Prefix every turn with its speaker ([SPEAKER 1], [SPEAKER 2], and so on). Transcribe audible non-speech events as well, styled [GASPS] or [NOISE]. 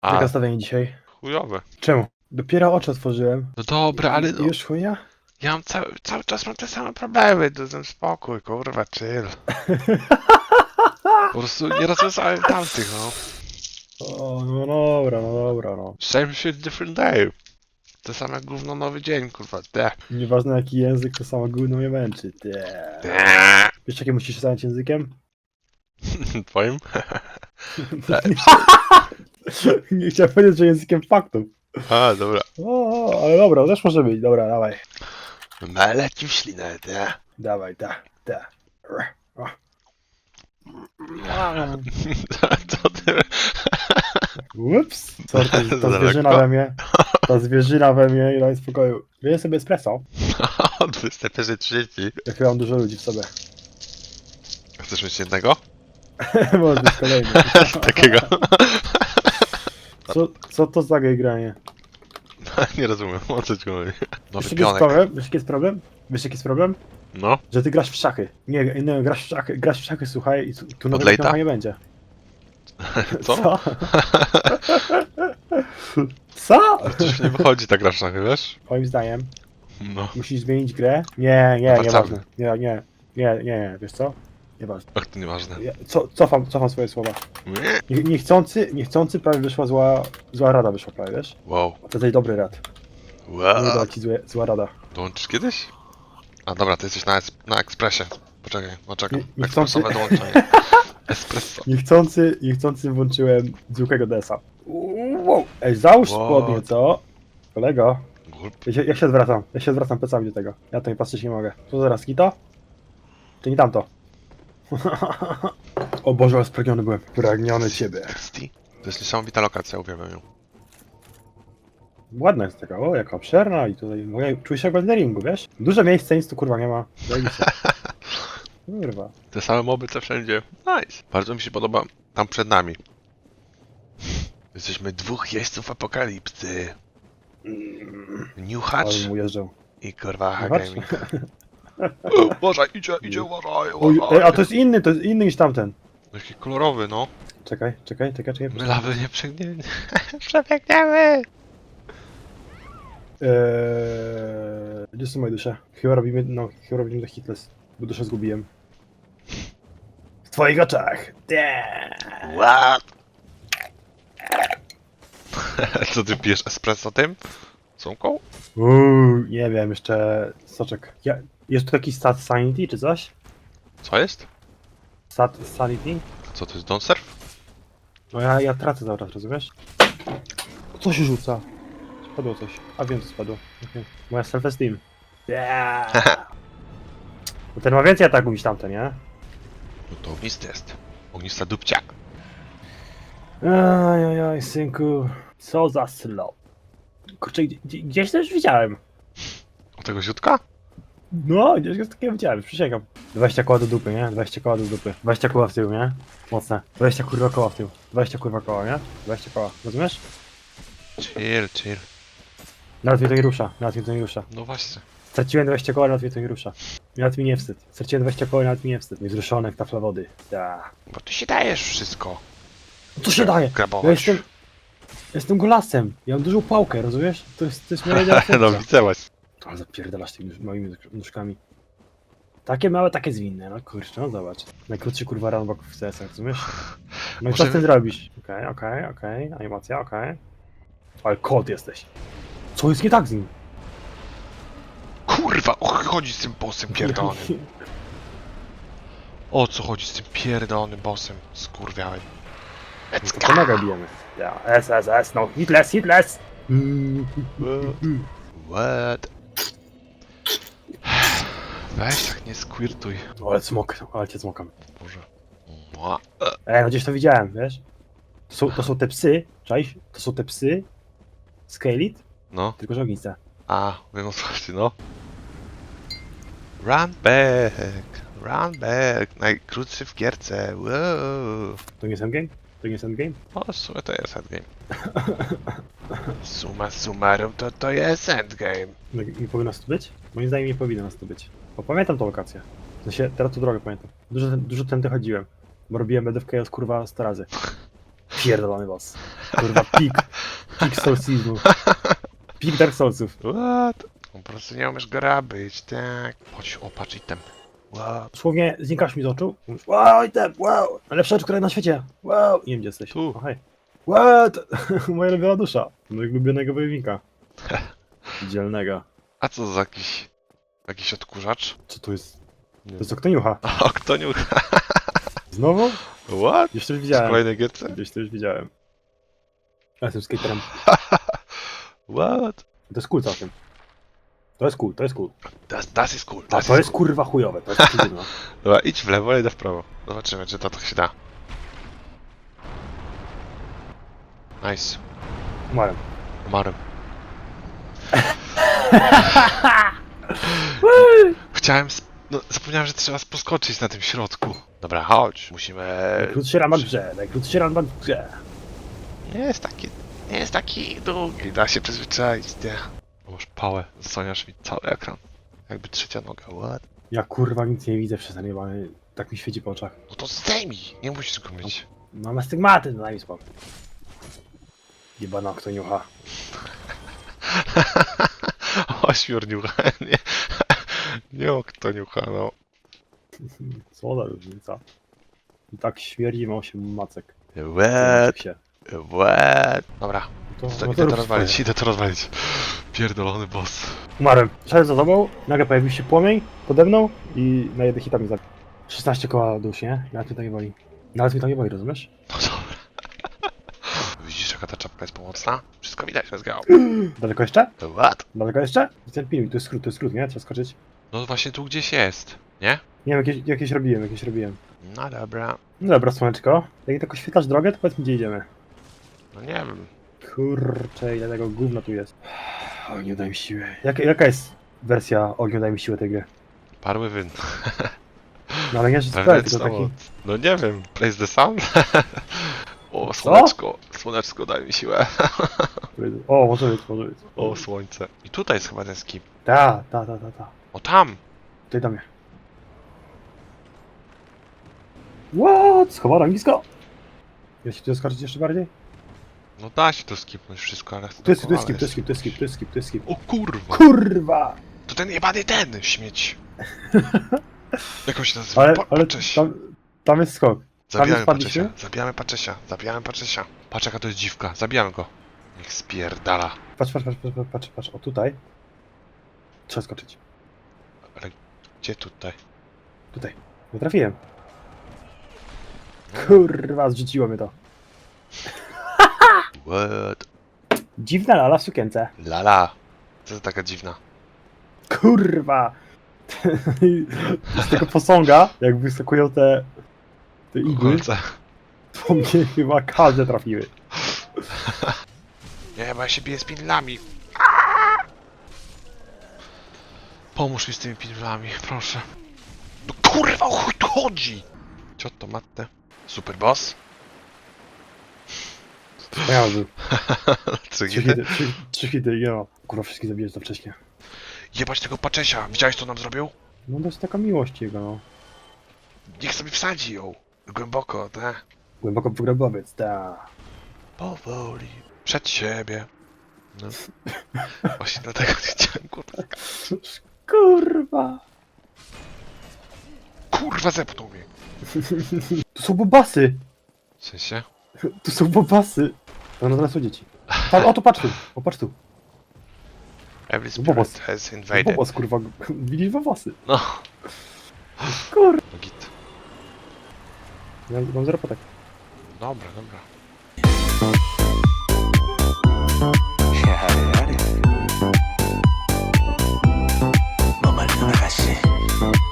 [SPEAKER 1] A,
[SPEAKER 2] Jak nastawienie dzisiaj?
[SPEAKER 1] chujowe.
[SPEAKER 2] Czemu? Dopiero oczy otworzyłem.
[SPEAKER 1] No dobra, ale
[SPEAKER 2] I
[SPEAKER 1] no,
[SPEAKER 2] już chuja?
[SPEAKER 1] ja mam cały, cały czas mam te same problemy, to ten spokój, kurwa, chill. [LAUGHS] Po prostu nie rozwiązałem tamtych, no.
[SPEAKER 2] O, no dobra, no dobra, no.
[SPEAKER 1] Same shit, different day. To same gówno, nowy dzień, kurwa, te.
[SPEAKER 2] Nieważne jaki język, to samo gówno mnie męczy. Te.
[SPEAKER 1] te.
[SPEAKER 2] Wiesz jakie musisz stać językiem? [LAUGHS]
[SPEAKER 1] Twoim? [LAUGHS] [LAUGHS]
[SPEAKER 2] Nie chciałem powiedzieć, że językiem faktów.
[SPEAKER 1] A, dobra.
[SPEAKER 2] O, ale dobra, też może być. Dobra, dawaj.
[SPEAKER 1] Meleci w ślinę, te.
[SPEAKER 2] Dawaj, ta, ta. O. [LAUGHS]
[SPEAKER 1] Co ty?
[SPEAKER 2] Ups. Sorry, ta, [LAUGHS]
[SPEAKER 1] Za
[SPEAKER 2] zwierzyna we mnie. Ta zwierzyna we mnie i daj spokoju. Wyję sobie espresso.
[SPEAKER 1] Od 21.30.
[SPEAKER 2] Ja chyba mam dużo ludzi w sobie.
[SPEAKER 1] Chcesz mieć jednego?
[SPEAKER 2] Może być kolejny.
[SPEAKER 1] Takiego.
[SPEAKER 2] Co, co to za gej granie? [LAUGHS]
[SPEAKER 1] Nie rozumiem, o co ci chodzi. Nowy
[SPEAKER 2] Wiesz jaki jest
[SPEAKER 1] pionek.
[SPEAKER 2] problem? Wiesz jaki jest problem? Wiesz jaki jest problem?
[SPEAKER 1] No.
[SPEAKER 2] Że ty grasz w szachy. Nie, nie grasz w szachy, grasz w szachy, słuchaj, i tu, tu nawet
[SPEAKER 1] lejta?
[SPEAKER 2] nie będzie. [LAUGHS]
[SPEAKER 1] Co?
[SPEAKER 2] Co? [LAUGHS] Co?
[SPEAKER 1] Coś nie wychodzi ta gra w szachy, wiesz?
[SPEAKER 2] Moim zdaniem
[SPEAKER 1] No.
[SPEAKER 2] musisz zmienić grę. Nie, nie,
[SPEAKER 1] Wracamy.
[SPEAKER 2] nieważne. Nie, nie, nie, nie, nie, wiesz co? Nieważne.
[SPEAKER 1] Ach, to nieważne.
[SPEAKER 2] Ja, co, cofam, cofam swoje słowa. Nie, niechcący, niechcący prawie wyszła zła, zła rada wyszła prawie, wiesz?
[SPEAKER 1] Wow.
[SPEAKER 2] To jest dobry rad. Nie
[SPEAKER 1] Wow.
[SPEAKER 2] dała ci złe, zła rada.
[SPEAKER 1] Dołączysz kiedyś? A dobra, ty jesteś na, es- na ekspresie. Poczekaj, poczekam.
[SPEAKER 2] Nie- niechcący-
[SPEAKER 1] Ekspresowe dołączenie. [LAUGHS] Espresso.
[SPEAKER 2] Niechcący, niechcący włączyłem zwykłego desa. Wow. Ej, załóż
[SPEAKER 1] What?
[SPEAKER 2] spodnie, co? Kolego,
[SPEAKER 1] Gulp.
[SPEAKER 2] ja się, ja się odwracam, ja się odwracam plecami do tego. Ja to nie patrzeć nie mogę. Co zaraz, kito? Czy nie tamto? O Boże, ale spragniony byłem. Pragniony ciebie.
[SPEAKER 1] To jest niesamowita lokacja, uwielbiam ją.
[SPEAKER 2] Ładna jest taka, o, jaka obszerna i tutaj, ja czuję się jak w ringu, wiesz? Duże miejsce, nic tu kurwa nie ma. Zajebiście. [LAUGHS] Kurwa.
[SPEAKER 1] Te same moby co wszędzie. Nice. Bardzo mi się podoba tam przed nami. Jesteśmy dwóch jeźdźców apokalipsy. Newhatch
[SPEAKER 2] Ale mu jeżdżą.
[SPEAKER 1] i kurwa
[SPEAKER 2] Newhatch? [LAUGHS]
[SPEAKER 1] Uważaj, idzie, idzie, uważaj,
[SPEAKER 2] Oj,
[SPEAKER 1] uważaj.
[SPEAKER 2] ej, a to jest inny, to jest inny niż tamten.
[SPEAKER 1] Jaki kolorowy, no.
[SPEAKER 2] Czekaj, czekaj, czekaj, czekaj.
[SPEAKER 1] My lawy nie przegniemy. [LAUGHS] Przebiegniemy.
[SPEAKER 2] Eee, gdzie są moje dusze? Chyba robimy, no, chyba robimy to hitless, bo duszę zgubiłem. W twoich oczach!
[SPEAKER 1] What? [LAUGHS] Co ty pijesz espresso tym? Sumką?
[SPEAKER 2] Uuu, nie wiem, jeszcze soczek. Ja, jest tu taki stat sanity czy coś?
[SPEAKER 1] Co jest?
[SPEAKER 2] Stat sanity?
[SPEAKER 1] Co to jest Don't Surf?
[SPEAKER 2] No ja, ja tracę cały czas, rozumiesz? Co się rzuca? Spadło coś. A wiem co spadło. Okay. Moja self-esteem. Yeah. [LAUGHS] Bo ten ma więcej ataków niż tamten, nie?
[SPEAKER 1] No to ognisty jest. Ognista dupcia.
[SPEAKER 2] Ajajaj, synku. Co za slow. Kurczę, gdzie, gdzie- gdzieś to już widziałem.
[SPEAKER 1] O tego ziutka?
[SPEAKER 2] No, gdzieś to takiego widziałem, przysięgam. 20 koła do dupy, nie? 20 koła do dupy. 20 koła w tył, nie? Mocne. 20 kurwa koła w tył. 20 kurwa koła, nie? 20 koła. Rozumiesz?
[SPEAKER 1] Chill, chill.
[SPEAKER 2] Nawet mnie to nie rusza, nawet mnie to nie rusza.
[SPEAKER 1] No właśnie.
[SPEAKER 2] Straciłem 20 koła, nawet mnie to nie rusza. Nawet mi nie wstyd. Straciłem 20 koła, nawet mi nie wstyd. Niezruszony jak tafla wody. Da.
[SPEAKER 1] Bo ty się dajesz wszystko.
[SPEAKER 2] Co się daje?
[SPEAKER 1] Grabować.
[SPEAKER 2] Ja jestem... Jestem golasem. Ja mam dużą pałkę, rozumiesz? To jest, to jest moja [LAUGHS]
[SPEAKER 1] no
[SPEAKER 2] funkcja.
[SPEAKER 1] widziałaś.
[SPEAKER 2] Ale zapierdalasz tymi nóż- nóżkami. Takie małe, takie zwinne, no kurczę, no zobacz. Najkrótszy kurwa runbock w CS, rozumiesz? No i co z tym zrobisz? Okej, okej, okej, animacja, okej. Ale kot jesteś. Co jest nie tak z nim?
[SPEAKER 1] Kurwa, o chodzi z tym bossem pierdolonym? O co chodzi z tym pierdolonym bossem? Skurwiałem. Let's
[SPEAKER 2] To mega bijemy. Ja, S, S, S, no, hitless, hitless!
[SPEAKER 1] go! What? Weź tak nie squirtuj.
[SPEAKER 2] Ale smok, ale cię smokam.
[SPEAKER 1] Boże. Mua.
[SPEAKER 2] Ej, no gdzieś to widziałem, wiesz? To są, to są te psy, cześć? To są te psy Scalit,
[SPEAKER 1] No.
[SPEAKER 2] tylko że ogniste.
[SPEAKER 1] A, wiem o co chodzi, no. Run back, run back. Najkrótszy w gierce. Wow.
[SPEAKER 2] To nie jest endgame? To nie jest endgame?
[SPEAKER 1] O, w sumie to jest endgame. [LAUGHS] Suma summarum to to jest endgame.
[SPEAKER 2] No, nie powinno nas tu być? Moim zdaniem nie powinno nas tu być. Bo pamiętam tą lokację. W sensie, teraz tu drogę pamiętam. Dużo, dużo tędy chodziłem. Bo robiłem BDFK od kurwa 100 razy. Pierdolony boss. Kurwa, pik. Pik Soulsizmu. Pik Dark Soulsów.
[SPEAKER 1] What? Po prostu nie umiesz grabić, tak. Chodź, o, patrz item. What?
[SPEAKER 2] Dosłownie znikasz mi z oczu. Mówisz, wow, item, wow. Najlepsza rzecz, która na świecie. Wow. Nie wiem, gdzie jesteś.
[SPEAKER 1] Tu.
[SPEAKER 2] O, hej. What? [LAUGHS] Moja ulubiona dusza. Mojego ulubionego wojownika. [LAUGHS] Dzielnego.
[SPEAKER 1] A co za jakiś... Jakiś odkurzacz?
[SPEAKER 2] Co to jest?
[SPEAKER 1] Nie
[SPEAKER 2] To jest oktoniucha.
[SPEAKER 1] O, kto niucha? [LAUGHS] [LAUGHS]
[SPEAKER 2] Znowu?
[SPEAKER 1] What?
[SPEAKER 2] Gdzieś to już
[SPEAKER 1] W
[SPEAKER 2] widziałem.
[SPEAKER 1] kolejnej gierce?
[SPEAKER 2] Gdzieś to już widziałem. Ja jestem skaterem. [LAUGHS]
[SPEAKER 1] What?
[SPEAKER 2] To jest cool całkiem. To jest cool, to jest cool.
[SPEAKER 1] Das, das is cool.
[SPEAKER 2] A
[SPEAKER 1] Das
[SPEAKER 2] to jest
[SPEAKER 1] cool.
[SPEAKER 2] kurwa chujowe, to jest kurwa.
[SPEAKER 1] Dobra, idź w lewo, ja idę w prawo. Zobaczymy, czy to tak się da. Nice.
[SPEAKER 2] Umarłem.
[SPEAKER 1] Umarłem. Chciałem... Sp- no, zapomniałem, że trzeba poskoczyć na tym środku. Dobra, chodź. Musimy...
[SPEAKER 2] Najkrótszy run w grze, najkrótszy run w grze.
[SPEAKER 1] Nie jest taki... Nie jest taki długi. Da się przyzwyczaić, nie? O, Masz pałę. Zasłaniasz mi cały ekran. Jakby trzecia noga. What?
[SPEAKER 2] Ja kurwa nic nie widzę przez ten jebany, tak mi świeci po oczach.
[SPEAKER 1] No to zdejmij. Nie musisz go mieć.
[SPEAKER 2] Mam astygmaty, no daj mi spokój. Jebana. [LAUGHS]
[SPEAKER 1] Ośmior niucha. [LAUGHS] Nie. Nie o kto niucha, no. [LAUGHS]
[SPEAKER 2] Co za różnica. I tak śmierdzi ma 8 macek.
[SPEAKER 1] What?
[SPEAKER 2] się.
[SPEAKER 1] Dobra,
[SPEAKER 2] To,
[SPEAKER 1] to,
[SPEAKER 2] no
[SPEAKER 1] idę to rozwalić, idę to rozwalić. Pierdolony boss.
[SPEAKER 2] Umarłem. Szedłem za tobą, nagle pojawił się płomień pode mną i na jednych hitach mi zabił. 16 koła dusz, nie? Nawet mnie to nie boli. Nawet mnie to nie boli, rozumiesz?
[SPEAKER 1] No dobra. [LAUGHS] Widzisz jaka ta czapka jest pomocna? Wszystko widać, let's go. [GASPS]
[SPEAKER 2] Daleko jeszcze?
[SPEAKER 1] What?
[SPEAKER 2] Daleko jeszcze? Ten pilnuj, to jest skrót, to jest skrót, nie? Trzeba skoczyć.
[SPEAKER 1] No właśnie tu gdzieś jest, nie?
[SPEAKER 2] Nie wiem, jakieś, jakieś robiłem, jakieś robiłem.
[SPEAKER 1] No dobra.
[SPEAKER 2] No dobra, słoneczko. Jak tak oświetlasz drogę, to powiedz mi, gdzie idziemy.
[SPEAKER 1] No nie wiem.
[SPEAKER 2] Kurczę, ile tego gówna tu jest. Ogniu daj mi siłę. Jak, jaka jest wersja Ogniu daj mi siłę tej gry?
[SPEAKER 1] Parły wyn. [LAUGHS]
[SPEAKER 2] No ale nie, że
[SPEAKER 1] Pewnie
[SPEAKER 2] tylko taki...
[SPEAKER 1] No nie wiem. Place the sun? [LAUGHS] O, słoneczko. Słoneczko daj mi siłę. [LAUGHS]
[SPEAKER 2] O, może być, może być.
[SPEAKER 1] O, słońce. I tutaj jest chyba ten skip.
[SPEAKER 2] Ta, ta, ta, ta, ta.
[SPEAKER 1] O, tam.
[SPEAKER 2] Tutaj do mnie. What? Schowana nisko. Ja się tu zaskoczyć jeszcze bardziej?
[SPEAKER 1] No da się to skipnąć wszystko, ale chcę
[SPEAKER 2] Tu jest,
[SPEAKER 1] to
[SPEAKER 2] jest skip, tu jest skip, tu jest skip, tu jest skip, jest skip.
[SPEAKER 1] O kurwa.
[SPEAKER 2] Kurwa!
[SPEAKER 1] To ten jebany ten śmieć. [LAUGHS] Jak on się nazywa?
[SPEAKER 2] Ale, ale
[SPEAKER 1] Pacześ.
[SPEAKER 2] tam, tam jest skok.
[SPEAKER 1] Zabijamy? Paczesia. Zabijamy Paczesia. Zabijamy Paczesia. Patrz jaka to jest dziwka. Zabijamy go. Niech spierdala.
[SPEAKER 2] Patrz, patrz, patrz, patrz, patrz, patrz, patrz. O tutaj. Trzeba skoczyć.
[SPEAKER 1] Gdzie tutaj?
[SPEAKER 2] Tutaj. Nie trafiłem. Kurwa, zrzuciło mnie to. [LAUGHS]
[SPEAKER 1] What?
[SPEAKER 2] Dziwna lala w sukience.
[SPEAKER 1] Lala. Co za taka dziwna?
[SPEAKER 2] Kurwa! Z tego posąga, jak wyskakują te, te igły, to mnie chyba każde trafiły.
[SPEAKER 1] Nie, bo ja się biję z pinlami. Pomóż mi z tymi pinlami, proszę. No kurwa, o chuj tu chodzi! Co to matę? Super boss?
[SPEAKER 2] Ja był. [LAUGHS]
[SPEAKER 1] Trzy hity?
[SPEAKER 2] trzy, hity ja. Kurwa, wszystkich zabijesz za wcześnie.
[SPEAKER 1] Jebać tego Paczesia. Widziałeś co nam zrobił?
[SPEAKER 2] No to jest taka miłość jego, no.
[SPEAKER 1] Niech sobie wsadzi ją. Głęboko, tak?
[SPEAKER 2] Głęboko w grobowiec, ta.
[SPEAKER 1] Powoli. Przed siebie. No. Właśnie dlatego chciałem kurwa. [LAUGHS]
[SPEAKER 2] Kurwa!
[SPEAKER 1] Kurwa zepnął mnie.
[SPEAKER 2] Tu są bobasy!
[SPEAKER 1] W sensie?
[SPEAKER 2] Tu są bobasy! No, no teraz dzieci. Tak, o tu patrz tu, o patrz tu.
[SPEAKER 1] Every
[SPEAKER 2] Bobos.
[SPEAKER 1] spirit has
[SPEAKER 2] To
[SPEAKER 1] invaded.
[SPEAKER 2] Bobas, kurwa, [LAUGHS] widzisz bobasy?
[SPEAKER 1] No,
[SPEAKER 2] Kurwa.
[SPEAKER 1] no git.
[SPEAKER 2] Ja mam zero potek.
[SPEAKER 1] Dobra, dobra.
[SPEAKER 3] Yeah, Russian.